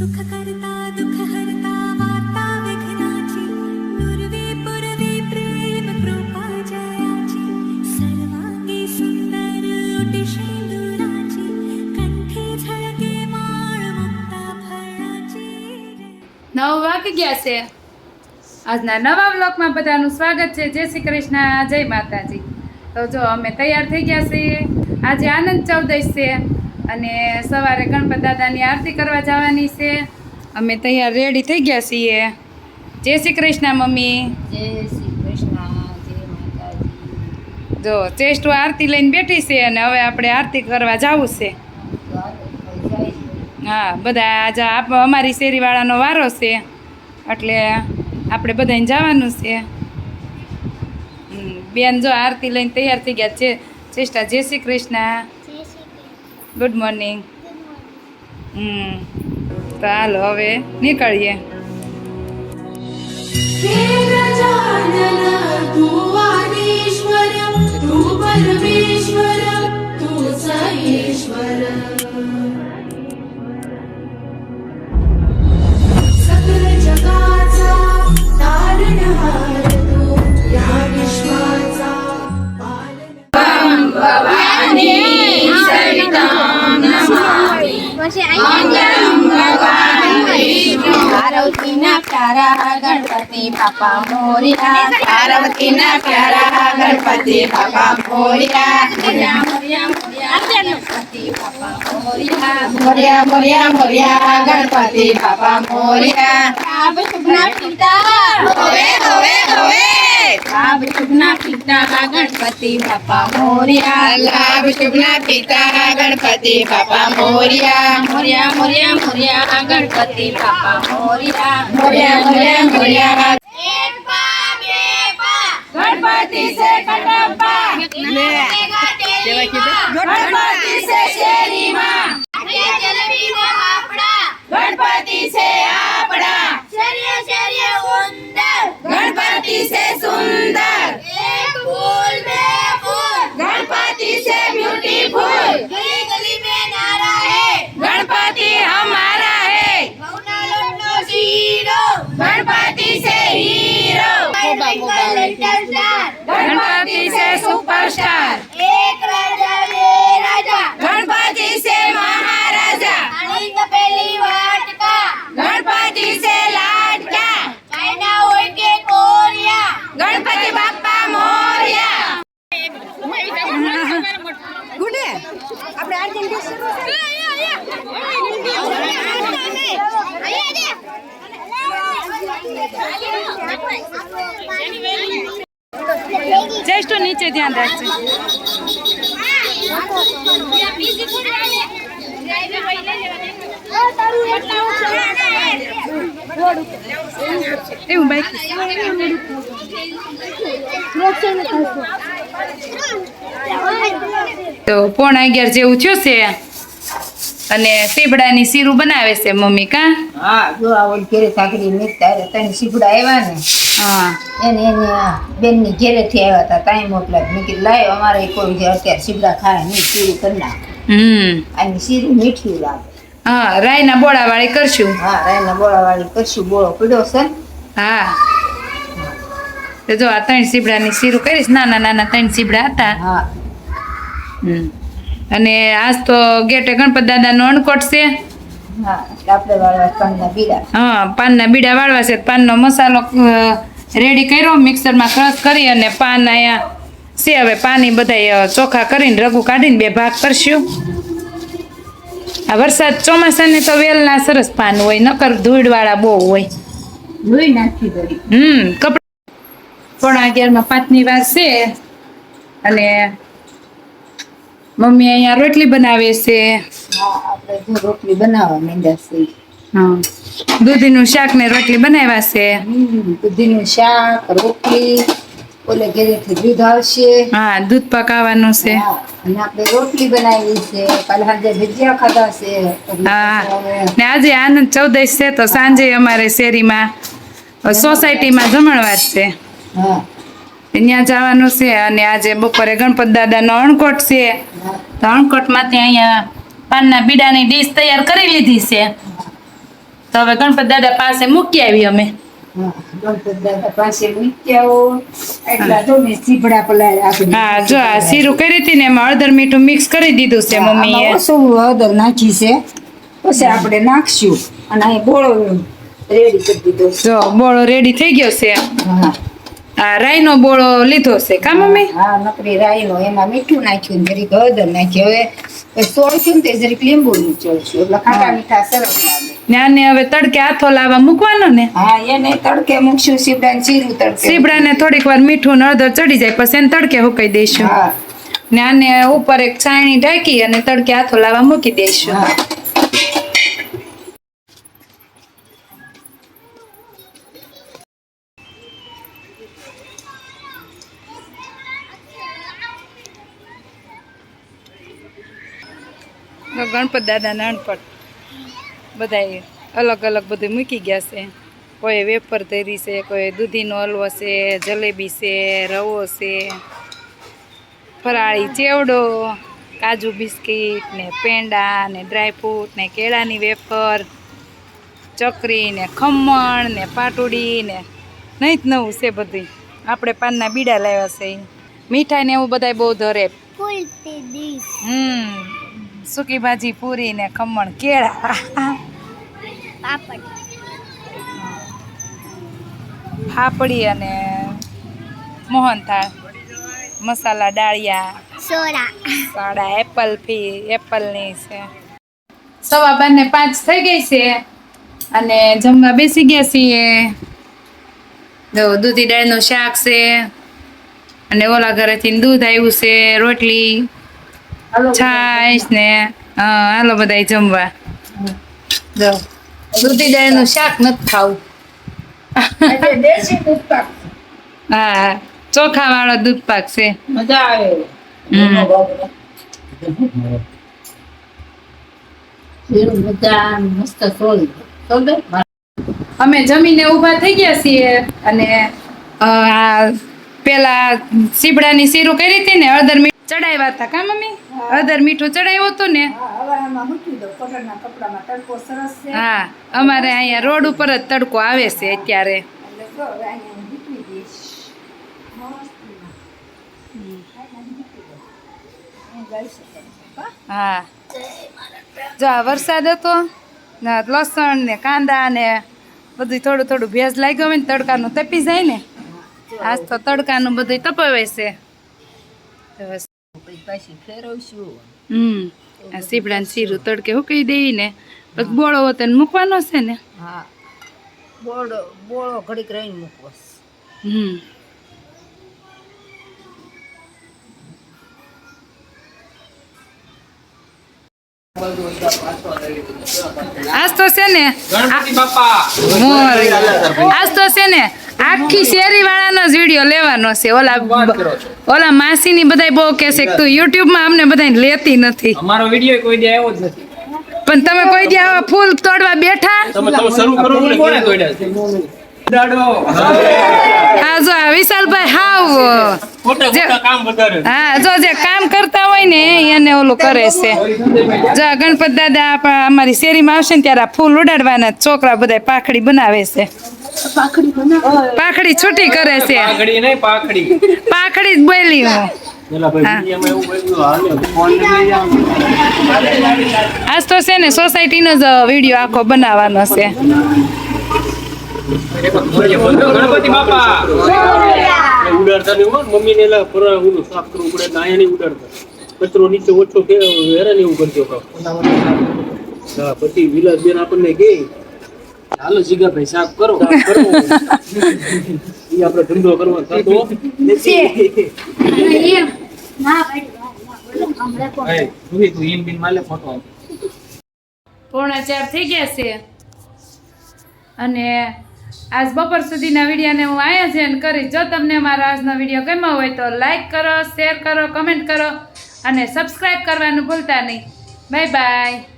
સુખ કરતા દુઃખ છે આજના નવા વ્લોગમાં બધાનું સ્વાગત છે. જય શ્રી કૃષ્ણ, જય માતાજી. તો જો અમે તૈયાર થઈ ગયા છીએ. આજે આનંદ ચૌદશ છે. અને સવારે ગણપત દાદાની આરતી કરવા જવાની છે. અમે તૈયાર રેડી થઈ ગયા છીએ. જય શ્રી કૃષ્ણ મમ્મી. જય શ્રી કૃષ્ણ જો ચેસ્ટુ આરતી લઈને બેઠી છે અને હવે આપણે આરતી કરવા જવું છે. હા બધા આજે આપ અમારી શેરીવાળાનો વારો છે. એટલે આપણે બધાને જવાનું છે. બેન જો આરતી લઈને તૈયાર થઈ ગયા છે. ચેષ્ટા જય શ્રી કૃષ્ણ. ગુડ મોર્નિંગ હમ ચાલો હવે નીકળીએ પરમેશ્વર તું સાઈશ્વર પાર્વતીના પ્યારા ગણપતિ બાપા મોરિયા. પાર્વતીના પ્યારા ગણપતિ બાપા મોરિયા. મોરિયા મોરિયા મોરિયા ગણપતિ બાપા મોરિયા. લાભ શુભના પિતા ગણપતિ બાપા મોરિયા. લાભ શુભના પિતા ગણપતિ બાપા મોરિયા. મોરિયા મોરિયા મોરિયા ગણપતિ બાપા મોરિયા. મોરિયા મોરિયા મોરિયા. ગણપતિ સે કટપ્પા ગણપતિ સે શેરીમાં ગણપતિ સે આપણા ગણપતિ સે સુંદર ગણપતિ સે બ્યુટીફુલ ગણપતિ હમારા હે ગણપતિ સે હીરો ગણપતિ સે સુપરસ્ટાર એક રાજા બે રાજા ગણપતિ સે મહારાજા આનંદ પેલી વાટકા ગણપતિ સે લાડકા ચાઇના હોય કે કોરિયા ગણપતિ બાપ્પા ચેસ્ટુ નીચે ધ્યાન રાખજે. એવું બાઈક? તો પોણા અગિયાર જેવું થયું છે. અને સીબડાની શીરું બનાવે છે મમ્મી કા? હા, જો આ ઓલી સાકરી મેકતા હતા તને સીપડા આવ્યા ને. એને એને બેનની ઘેરેથી આવ્યા હતા ટાઈમ મોકલા મેં કીધું લાયો અમારે કોઈ છે અત્યારે સીબડા ખાય નહીં શીરું કરી નાખે. હમ. આની શીરું મીઠી લાગે. હા રાયના બોળાવાળી કરશું. હા રાયના બોળાવાળી કરશું. બોળો પીડ્યો છે હા. તો જો આ ત્રણ સીબડાની શીરું કરીશ. નાના નાના ત્રણ સીબડા હતા. હા. હમ. અને આજ તો ગેટે ગણપત દાદાનો અણકોટ છે. હા એટલે આપણે વાળવા કણના બીડા. હા પાનના બીડા વાળવા છે. પાનનો મસાલો રેડી કર્યો મિક્સરમાં ક્રશ કરી અને પાન અહીંયા છે. હવે પાણી બધા ચોખા કરીને રગું કાઢીને બે ભાગ કરશું. આ વરસાદ ચોમાસાને તો વેલના સરસ પાન હોય નકર ધૂળવાળા બહુ હોય. હમ કપડા. પોણા અગિયારમાં પાંચની વાર છે અને મમ્મી અહીંયા રોટલી બનાવે છે. રોટલી બનાવવા માંડ્યા છે. દૂધીનું શાક ને રોટલી બનાવ્યા છે? દૂધીનું શાક રોટલી ઓલે ઘરેથી દૂધ આવશે. હા દૂધ પકાવવાનું છે. અને આપણે રોટલી બનાવી છે. કાલે સાંજે ભજીયા ખાધા છે. હા ને આજે આનંદ ચૌદશ છે તો સાંજે અમારે શેરીમાં સોસાયટીમાં જમણવાર છે. હા. ત્યાં જવાનું છે અને આજે બપોરે ગણપત દાદાનો અણકોટ છે. તો તો અણકોટમાંથી અહીંયા પાનના બીડાની ડીશ તૈયાર કરી લીધી છે. તો હવે ગણપત દાદા પાસે મૂકી આવી અમે. હા, જો આ શીરું કરી હતી ને એમાં હળદર મીઠું મિક્સ કરી દીધું છે મમ્મીએ. હળદર નાખી છે. પછી આપણે નાખશું અને અહીં બોળો રેડી કરી દીધો જો બોળો રેડી થઈ ગયો છે. હા. આ રાઈનો બોળો લીધો છે કા મમ્મી? હા નકરી રાઈનો એમાં મીઠું નાખ્યું જરીક હળદર નાખી. હવે સોળશું ને તે જરીક લીંબુનું ચોળશું એટલે ખાટા મીઠા સરસ લાગે. ને હવે તડકે હાથો લાવવા મૂકવાનો ને? હા એને તડકે મૂકશું સીવડા ને જીરું તડકે સીબડાને થોડીક વાર મીઠું ને ચડી જાય પછી એને તડકે હુકાઈ દઈશું હા. ને આને ઉપર એક છાણી ઢાંકી અને તડકે હાથો લાવવા મૂકી દઈશું ગણપત દાદા નાનપણ. બધાએ અલગ અલગ બધું મૂકી ગયા છે. કોઈ વેફર ધરી છે કોઈ દૂધીનો હલવો છે જલેબી છે રવો છે ફરાળી ચેવડો કાજુ બિસ્કીટ ને પેંડા ને ડ્રાયફ્રૂટ ને કેળાની વેફર ચકરી ને ખમણ ને પાટુડી ને નહીં જ નવું છે બધું આપણે પાનના બીડા લાવ્યા છે. મીઠાઈ ને એવું બધાય બહુ ધરે. હમ સૂકી ભાજી પૂરી ને ખમણ કેળા. ફાફડી અને મોહનથાળ મસાલા ડાળિયા. સોડા. એપલ ફી એપલની છે. સવા બંને પાંચ થઈ ગઈ છે અને જમવા બેસી ગયા છીએ. દૂધી દાળનું શાક છે અને ઓલા ઘરેથી દૂધ આવ્યું છે રોટલી છાશ ને હા હાલો બધા જમવા. જો. દૂધી દાળનું શાક નથી ખાવું. દેશી દૂધ પાક હા ચોખા વાળો દૂધ પાક છે. મજા આવે? અમે જમીને ઊભા થઈ ગયા છીએ અને આ પેલા સીબડાની શીરું કરી હતી ને મીઠું ચડાવ્યા હતા કા મમ્મી? હળદર મીઠું ચડાવ્યો હતો ને? હા, અમારે અહીંયા રોડ ઉપર જ તડકો આવે છે અત્યારે. હું જો આ વરસાદ હતો ને લસણ ને કાંદા ને બધું થોડું થોડું ભેજ લાગ્યો હોય ને તડકાનું તપી જાય ને? આજ તો તડકાનું બધું તપાવે છે. પછી ફેરવશું. હમ આ સીપડા શીરું તડકે હુકઈ દેવી ને પછી બોળો હોતે ને મૂકવાનો છે ને? હા બોળો બોળો ઘડીક રહીને મૂકવો હમ. આજ તો છે ને આજ તો છે ને આખી શેરી વાળાનો જ વીડિયો લેવાનો છે. ઓલા ઓલા માસી ની બધાય બહુ કહે છે કે તું યુટ્યુબમાં અમને બધાય લેતી નથી. અમારો વીડિયો કોઈ દે આવ્યો જ નથી. પણ તમે કોઈ દી આવા ફૂલ તોડવા બેઠા? તમે શરૂ કરો કોને દોડ્યા છે? આ જો આ વિશાલભાઈ હાવ હા જો જે કામ કરતા હોય ને એને ઓલું કરે છે. જો આ ગણપત દાદા આપણા અમારી શેરીમાં આવશે ને ત્યારે ફૂલ ઉડાડવાના છોકરા બધા પાખડી બનાવે છે. પાખડી છૂટી કરે છે. પાખડી પાખડી. જ બોલી હું. પેલા ભાઈ હા. વિડીયોમાં એવું બધું હાલે ફોન લઈ જાઓ આજ તો છે ને સોસાયટીનો જ વીડિયો આખો બનાવવાનો છે. ગણપતિ ઉડાડતા ને મમ્મી ને ફરવા ઓલું સાફ કરવું પડે અહીંયા નહીં ઉડાડતા કચરો નીચે ઓછો કે હેરાન એવું કરજો હા પછી વિલાસબેન આપણને કે હાલો જીગાભાઈ સાફ કરો સાફ કરો એ આપણે ધંધો કરવા થતો ચાર થઈ ગયા છે. અને આજ બપોર સુધીના વિડીયોને હું આયોજન કરીશ. જો તમને મારો આજનો વીડિયો ગમ્યો હોય તો લાઈક કરો શેર કરો કમેન્ટ કરો અને સબસ્ક્રાઈબ કરવાનું ભૂલતા નહીં. Bye bye